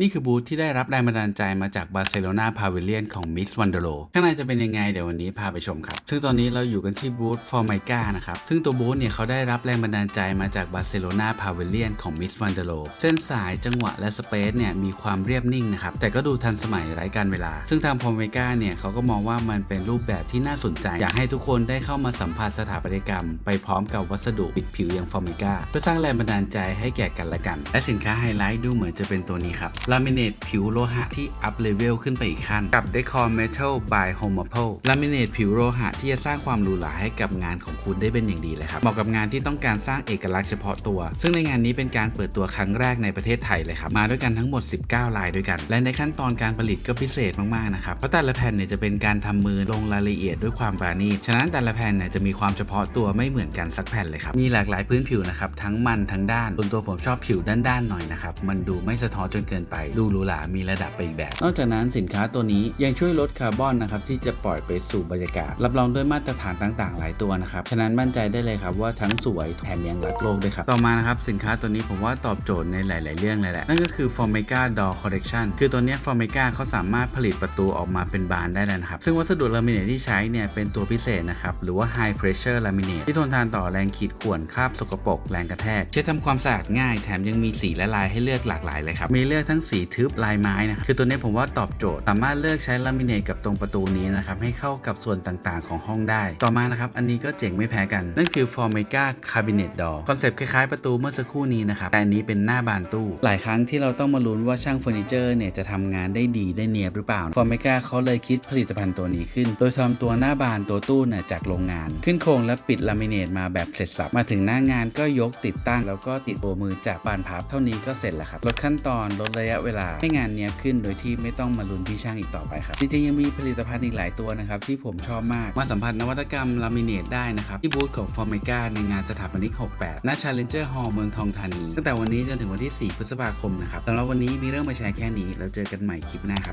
นี่คือบูธที่ได้รับแรงบันดาลใจมาจากบาร์เซโลนาพาวิเลียนของมิสวันเดโ o ข้างในจะเป็นยังไงเดี๋ยววันนี้พาไปชมครับ ซึ่งตอนนี้เราอยู่กันที่บูธฟอร์ไมกานะครับ ซึ่งตัวบูธเนี่ยเขาได้รับแรงบันดาลใจมาจากบาร์เซโลนาพาวิเลียนของมิสวันเดโ o เส้นสายจังหวะและสเปซเนี่ยมีความเรียบนิ่งนะครับ แต่ก็ดูทันสมัยไร้การเวลา ซึ่งทางฟอร์ไมกาเนี่ยเขาก็มองว่ามันเป็นรูปแบบที่น่าสนใจ อยากให้ทุกคนได้เข้ามาสัมผัสสถาปัตยกรรม ไปพร้อมกับวัสดุปิดผิวอย่างฟอร์ไมกาเพื่อสร้างแรงบันดาลใจให้แก่กันและกัน และสินค้าไฮไลท์ดูเหมือนจะเป็นตัวนี้ครับลามิเนตผิวโลหะที่อัพเลเวลขึ้นไปอีกขั้น กับ Decor Metal by Home Apple ลามิเนตผิวโลหะที่จะสร้างความหรูหราให้กับงานของคุณได้เป็นอย่างดีเลยครับ เหมาะกับงานที่ต้องการสร้างเอกลักษณ์เฉพาะตัว ซึ่งในงานนี้เป็นการเปิดตัวครั้งแรกในประเทศไทยเลยครับ มาด้วยกันทั้งหมด 19 ลายด้วยกัน และในขั้นตอนการผลิตก็พิเศษมากๆนะครับ เพราะแต่ละแผ่นเนี่ยจะเป็นการทำมือลงรายละเอียดด้วยความปราณีต ฉะนั้นแต่ละแผ่นเนี่ยจะมีความเฉพาะตัวไม่เหมือนกันสักแผ่นเลยครับ มีหลากหลายพื้นผิวนะครับ ทั้งมันทั้งด้านส่วนตัวผมชอบผิวด้านๆหน่อยนะครับ มันดูไม่สะท้อนจนเกินไปดูหรูหรามีระดับไปอีกแบบ นอกจากนั้นสินค้าตัวนี้ยังช่วยลดคาร์บอนนะครับที่จะปล่อยไปสู่บรรยากาศ รับรองด้วยมาตรฐานต่างๆ หลายตัวนะครับฉะนั้นมั่นใจได้เลยครับว่าทั้งสวยแถมยังรักโลกด้วยครับต่อมานะครับสินค้าตัวนี้ผมว่าตอบโจทย์ในหลาย ๆ เรื่องเลยแหละนั่นก็คือ Formica Door Collection คือตัวเนี้ย Formica เขาสามารถผลิตประตูออกมาเป็นบานได้แล้วนะครับซึ่งวัสดุลามิเนตที่ใช้เนี่ยเป็นตัวพิเศษนะครับหรือว่า High Pressure Laminate ที่ทนทานต่อแรงขีดข่วนคราบสกปรกแรงกระแทกใช้ทำความสะอาดง่ายแถมยังมีสีและลายให้เลือกหลากหลายเลยครับมีเลือกทั้งสีทึบลายไม้นะครับคือตัวนี้ผมว่าตอบโจทย์ สามารถเลือกใช้ลามิเนตกับตรงประตูนี้นะครับให้เข้ากับส่วนต่างๆ ของห้องได้ ต่อมานะครับอันนี้ก็เจ๋งไม่แพ้กัน นั่นคือ Formica Cabinet Door คอนเซปต์คล้ายๆประตูเมื่อสักครู่นี้นะครับแต่อันนี้เป็นหน้าบานตู้ หลายครั้งที่เราต้องมาลุ้นว่าช่างเฟอร์นิเจอร์เนี่ยจะทำงานได้ดีได้เนียบหรือเปล่า Formica เขาเลยคิดผลิตภัณฑ์ตัวนี้ขึ้น โดยทำตัวหน้าบานตัวตู้เนี่ยจากโรงงาน ขึ้นโครงและปิดลามิเนตมาแบบเสร็จสับมาถึงหน้างานก็ยกติดตั้ง แล้วก็ติดตัวมือจากบานพับเท่านี้ก็เสร็จแล้วครับลดขั้นตอนลดระยะเวลาให้งานเนี้ยบขึ้นโดยที่ไม่ต้องมาลุ้นพี่ช่างอีกต่อไปครับ จริงๆ ยังมีผลิตภัณฑ์อีกหลายตัวนะครับ ที่ผมชอบมาก มาสัมผัสนวัตกรรมลามิเนตได้นะครับ ที่บูธของฟอร์เมกาในงานสถาปนิก 68ณชาเลนเจอร์ฮอลล์เมืองทองธานี ตั้งแต่วันนี้จนถึงวันที่ 4 พฤษภาคมนะครับสำหรับวันนี้มีเรื่องมาแชร์แค่นี้แล้วเจอกันใหม่คลิปหน้าครับ